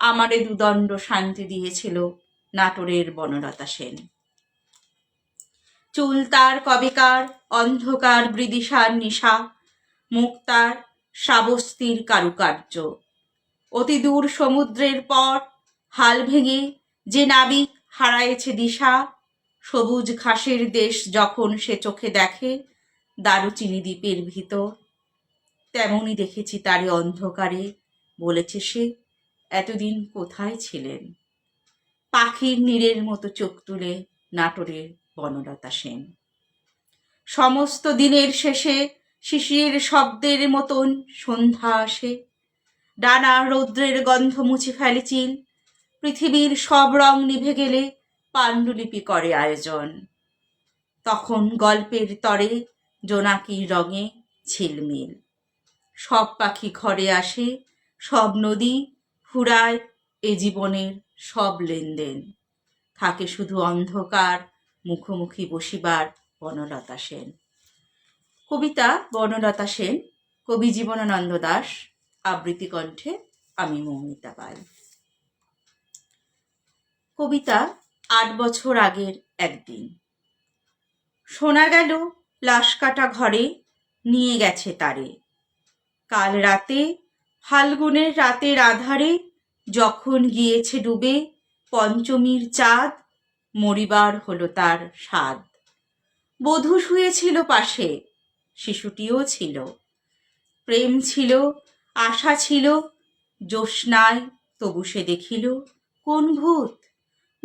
আমারে দুদণ্ড শান্তি দিয়েছিল নাটোরের বনলতা সেন। চুল তার কবেকার, অন্ধকার বৃদিশার নিশা মুক্তার শ্রাবস্তির কারুকার্য। অতি দূর সমুদ্রের পর হাল ভেঙে যে নাবিক হারায়েছে দিশা, সবুজ ঘাসের দেশ যখন সে চোখে দেখে, দারুচিনি দ্বীপের ভিতর তেমনই দেখেছি তারে অন্ধকারে বলেছে সে এতদিন কোথায় ছিলেন? পাখির নীরের মতো চোখ তুলে নাটোরের বনলতা সেন। সমস্ত দিনের শেষে শিশির শব্দের মতন সন্ধ্যা আসে। ডানা রৌদ্রের গন্ধ মুছে ফেলে চিল। পৃথিবীর সব রং নিভে গেলে পাণ্ডুলিপি করে আয়োজন। তখন গল্পের তরে জোনাকির রঙে ঝিলমিল। সব পাখি ঘরে আসে, সব নদী ফুরায় এ জীবনের সব লেনদেন। থাকে শুধু অন্ধকার, মুখোমুখি বসিবার বনলতা সেন। কবিতা বনলতা সেন, কবি জীবনানন্দ দাস, আবৃত্তি কণ্ঠে আমি মৌমিতা পাল। কবিতা আট বছর আগের একদিন। শোনা গেল লাশ কাটা ঘরে, নিয়ে গেছে তারে। কাল রাতে ফাল্গুনের রাতের আধারে যখন গিয়েছে ডুবে পঞ্চমীর চাঁদ, মরিবার হলো তার স্বাদ। বধূ শুয়েছিল পাশে, শিশুটিও ছিল। প্রেম ছিল, আশা ছিল, জ্যোৎস্নায় তবু সে দেখিল, কোন ভূত?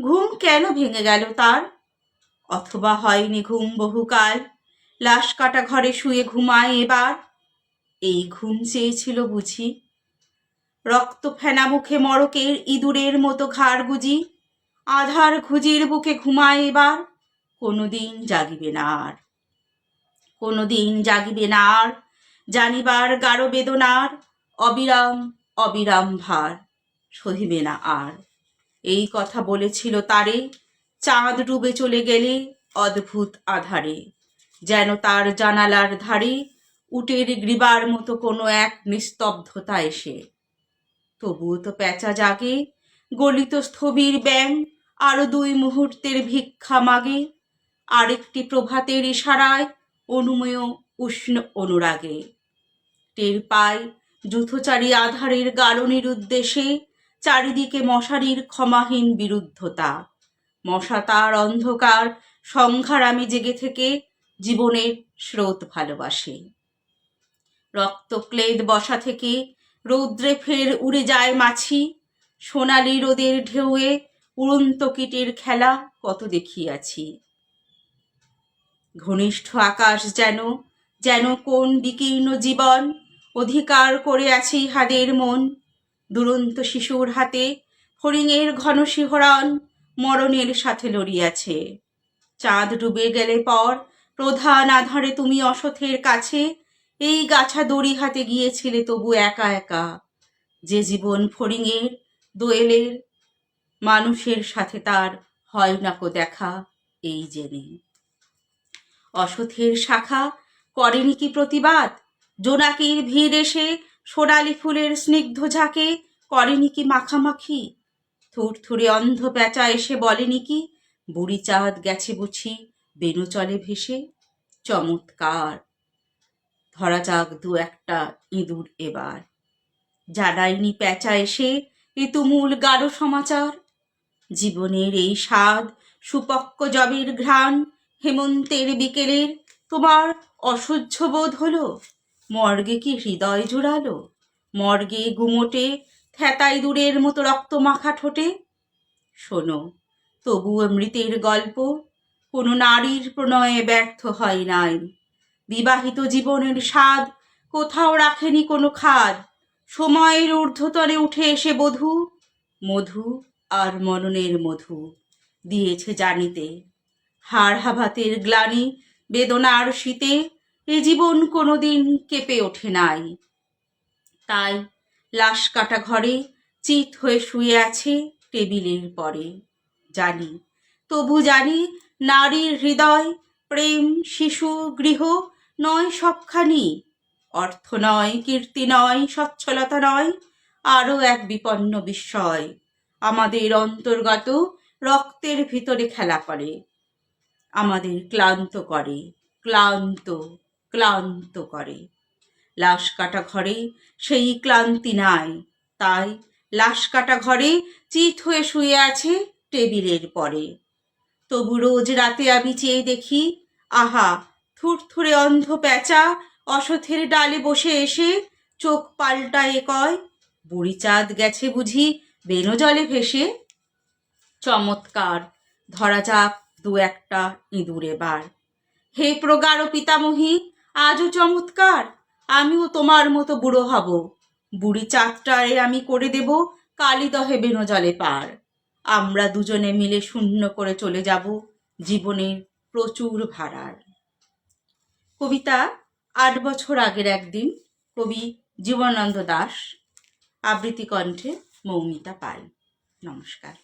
ঘুম কেন ভেঙে গেল তার? অথবা হয়নি ঘুম বহুকাল, লাশ কাটা ঘরে শুয়ে ঘুমায় এবার? এই ঘুম চেয়েছিল বুঝি রক্ত ফেনা মুখে মড়কের ইঁদুরের মতো ঘাড় গুজি। আধার খুজির বুকে ঘুমায় এবার, কোনোদিন জাগিবে না আর। কোনোদিন জাগিবে না আর, জানিবার গাঢ় বেদনার, অবিরাম অবিরাম ভার সহিবে না আর। এই কথা বলেছিল তারে, চাঁদ ডুবে চলে গেলে অদ্ভুত আধারে, যেন তার জানালার ধারে উটের গ্রীবার মতো কোনো এক নিস্তব্ধতা এসে তবুও তো প্যাঁচা জাগে, গলিত স্থবির ব্যাং আরও দুই মুহূর্তের ভিক্ষা মাগে। আরেকটি প্রভাতের ইশারায় অনুমেয় উষ্ণ অনুরাগে। টের পায় যুথচারী আধারের গালনির উদ্দেশ্যে চারিদিকে মশারির ক্ষমাহীন বিরুদ্ধতা। মশা তার অন্ধকার সংঘারামে জেগে থেকে জীবনের স্রোত ভালোবাসে। রক্তক্লেদ বসা থেকে রৌদ্রে ফের উড়ে যায় মাছি। সোনালি রোদের ঢেউয়ে উড়ন্ত কীটের খেলা কত দেখিয়াছি। ঘনিষ্ঠ আকাশ যেন যেন কোন বিকীর্ণ জীবন অধিকার করে আছে ইহাদের মন। দুরন্ত শিশুর হাতে ফড়িংয়ের ঘন শিহরণ মরণের সাথে লড়িয়াছে। চাঁদ ডুবে গেলে পর প্রধান আধারে তুমি অসথের কাছে এই গাছা দড়ি হাতে গিয়েছিলে তবু একা একা। যে জীবন ফড়িংয়ের দোয়েলের, মানুষের সাথে তার হয় নাকো দেখা, এই জেনে। অসথের শাখা করেনি কি প্রতিবাদ? জোনাকির ভিড় এসে সোনালি ফুলের স্নিগ্ধ ঝাঁকে করেনি কি মাখামাখি? থুরথুরে অন্ধ পেঁচা এসে বলেনি কি, বুড়ি চাঁদ গেছে বুঝি বেনু চলে ভেসে, চমৎকার ধরা যাক দু একটা ইঁদুর এবার। জানায়নি পেঁচা এসে এ তুমুল গাঢ় সমাচার। জীবনের এই স্বাদ সুপক্ক জবের ঘ্রাণ হেমন্তের বিকেলের। তোমার অসহ্য বোধ হলো? মর্গে কি হৃদয় জোড়ালো? মর্গে গুমোটে থ্যাতাই দূরের মতো রক্ত মাখা ঠোঁটে? শোনো, তবুও মৃতের গল্প। কোনো নারীর প্রণয়ে ব্যর্থ হয় নাই। বিবাহিত জীবনের স্বাদ কোথাও রাখেনি কোনো খাদ। সময়ের ঊর্ধ্বতরে উঠে এসে বধূ, মধু আর মননের মধু দিয়েছে জানিতে। হাড় হাভাতের গ্লানি বেদনার শীতে এ জীবন কোনোদিন কেঁপে ওঠে নাই। তাই লাশ কাটা ঘরে চিত হয়ে শুয়ে আছে টেবিলের পরে। জানি, তবু জানি নারীর হৃদয়, প্রেম, শিশু, গৃহ নয় সবখানি। অর্থ নয়, কীর্তি নয়, সচ্ছলতা নয়, আরও এক বিপন্ন বিস্ময়। আমাদের অন্তর্গত রক্তের ভিতরে খেলা করে। আমাদের ক্লান্ত করে, ক্লান্ত ক্লান্ত করে। লাশ কাটা ঘরে সেই ক্লান্তি নাই। তাই লাশ কাটা ঘরে চিত হয়ে শুয়ে আছে টেবিলের পরে। তবু রোজ রাতে আমি চেয়ে দেখি, আহা থুরথুরে অন্ধ প্যাঁচা অসথের ডালে বসে এসে চোখ পাল্টায়ে কয় বুড়ি চাঁদ গেছে বুঝি বেনো জলে ভেসে। চমৎকার, ধরা যাক দু একটা ইঁদুর এবার হে প্রগাঢ় পিতামহী, আজও চমৎকার, আমিও তোমার মতো বুড়ো হব। বুড়ি চাঁদটারে আমি করে দেব কালিদহে বেনো জলে পার। আমরা দুজনে মিলে শূন্য করে চলে যাব জীবনের প্রচুর ভাড়ার। কবিতা আট বছর আগের একদিন কবি জীবনানন্দ দাস আবৃত্তি কণ্ঠে মৌমিতা পাল। নমস্কার।